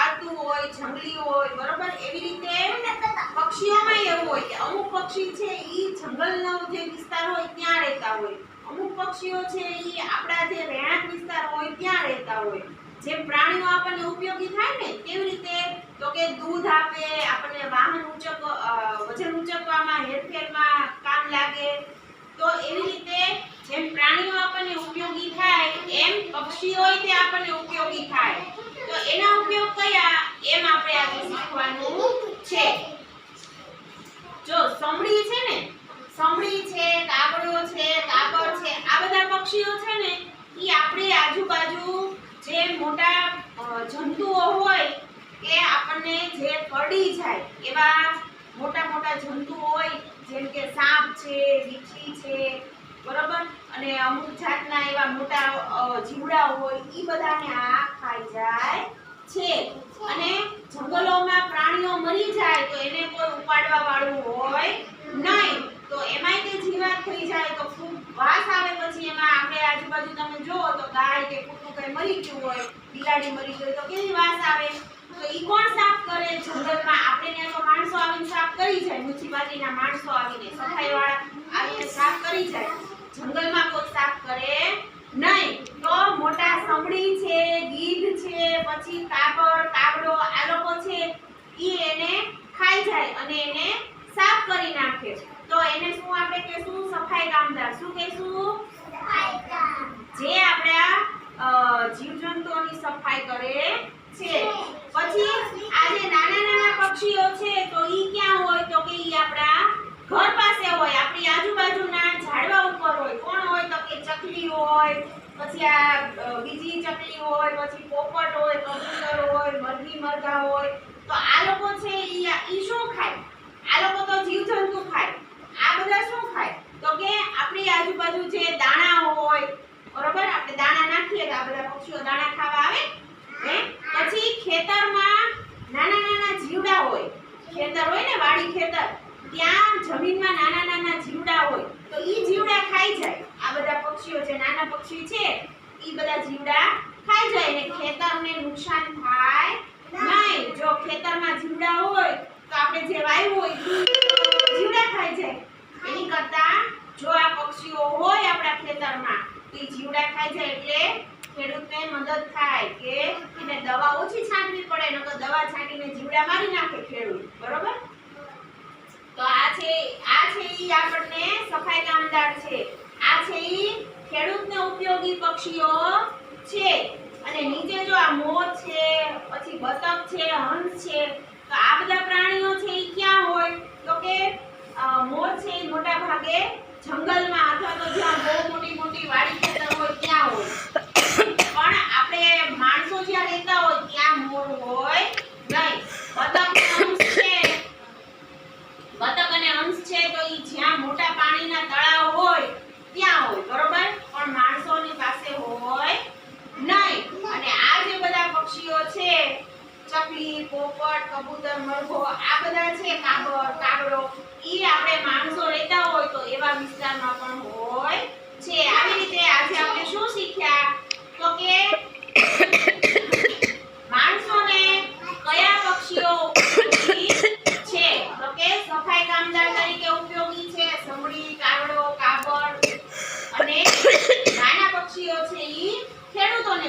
આપણે હોય, જંગલી હોય, બરોબર, એવી રીતે પક્ષીઓમાં એવું હોય કે અમુક પક્ષી છે ઈ જંગલનો જે વિસ્તાર હોય ત્યાં રહેતા હોય. અમુક પક્ષીઓ છે એ આપણા જે રહેણાંક વિસ્તાર હોય ત્યાં રહેતા હોય. જેમ પ્રાણીઓ આપણને ઉપયોગી થાય ને, કેવી રીતે? તો કે દૂધ આપે, આપણને વાહન ઉંચક વજન ઉંચકવામાં, હેરફેરમાં કામ લાગે. તો એવી રીતે જેમ પ્રાણીઓ આપણને ઉપયોગી થાય, એમ પક્ષીઓ તે આપણને ઉપયોગી થાય. તો એના ઉપયોગ કયા એમ આપણે આજે શીખવાનું છે જો સમડી છે ને સમડી છે કાગડો છે કાબર છે આ બધા પક્ષીઓ છે ને ઈ આપણી આજુબાજુ જે મોટા અ, જંતુઓ હોય એ આપણને જે જાય એવા મોટા મોટા જંતુ હોય, જેમ કે સાપ છે વીંછી છે, બરોબર? અને અમુક જાતના એવા મોટા જીવડા હોય એ બધાને આ ખાઈ જાય છે. અને જંગલોમાં પ્રાણીઓ મરી જાય તો એને કોઈ ઉપાડવા વાળું હોય નહીં. તો એમાંય તે જીવાત થઈ જાય તો ખૂબ વાસ આવે પછી એમાં આપણે આજુબાજુ તમે જુઓ તો ગાય કે કૂતરું કંઈ મરી ગયું હોય, બિલાડી મરી ગઈ તો કેવી વાસ આવે? તો ઈ કોણ સાફ કરે જંગલમાં આપણે ત્યાં તો માણસો આવીને સાફ કરી જાય મ્યુનિસિપાલિટીના માણસો આવીને સફાઈવાળા આવીને સાફ કરી જાય. જંગલમાં કોઈ સાફ કરે નહીં. તો મોટા સમડી છે ગીધ છે પછી કાબર કાબડો આ લોકો છે ઈ એને ખાઈ જાય અને એને સાફ કરી નાખે તો એને શું આપણે કહેશું? સફાઈ કામદાર. શું કહેશું? જે આપણા જીવજંતુઓની સફાઈ કરે છે પછી આ જે નાના નાના પક્ષીઓ છે તો ઈ ક્યાં હોય તો કે ઈ આપણા ઘર પાસે હોય આપણી આજુબાજુના ઝાડવા ઉપર હોય કોણ હોય ચકલી હોય, પછી આ બીજી ચકલી હોય, પછી પોપટ હોય, કબૂતર હોય, મરઘી, મરઘા હોય, તો આ લોકો છે એ શું ખાય? આ લોકો તો જીવજંતુ ખાય. આ બધા શું ખાય? તો કે આપણી આજુબાજુ જે દાણા હોય, બરોબર? આપણે દાણા નાખીએ તો આ બધા પક્ષીઓ દાણા ખાવા આવે, હે? પછી ખેતરમાં નાના નાના જીવડા હોય, ખેતર હોય ને વાડી ખેતર, ત્યાં જમીનમાં નાના નાના જીવડા હોય, તો એ જીવડા ખાઈ જાય. આ બધા પક્ષીઓ જે નાના પક્ષી છે, ઈ બધા જીવડા ખાઈ જાય ને ખેતરને નુકસાન થાય નહીં. જો ખેતરમાં જીવડા હોય, તો આપણે જે વાવ્યું હોય જીવડા ખાઈ જાય. એની કરતા જો આ પક્ષીઓ હોય આપણા ખેતરમાં તો જીવડા ખાઈ જાય એટલે ખેડૂતને મદદ થાય કે એને દવા ઓછી છાંટવી પડે, નકર દવા છાંટીને જીવડા મારી નાખે ખેડૂત. બરોબર? તો આ છે આ છે ઈ આપણને સફાઈ કામદાર છે. છે ઈ ખેડૂતને ઉપયોગી પક્ષીઓ છે. અને નીચે જો આ મોર છે, પછી બતક છે, હંસ છે, તો આ બધા પ્રાણીઓ છે ઈ ક્યાં હોય? તો કે મોર છે ઈ મોટા ભાગે જંગલમાં ચીલ પોપટ, કબૂતર, મરઘો, આ બધા છે કાબર કાગડો. ઈ આપણે માણસો રહેતા હોય તો એવા વિસ્તારમાં પણ હોય છે. આવી રીતે આજે આપણે શું શીખ્યા? તો કે માણસોને કયા પક્ષીઓ છે? તો કે સફાઈ કામદાર તરીકે ઉપયોગી છે, સંભળી, કાગડો કાબર અને નાના પક્ષીઓ છે ઈ ખેડૂતોને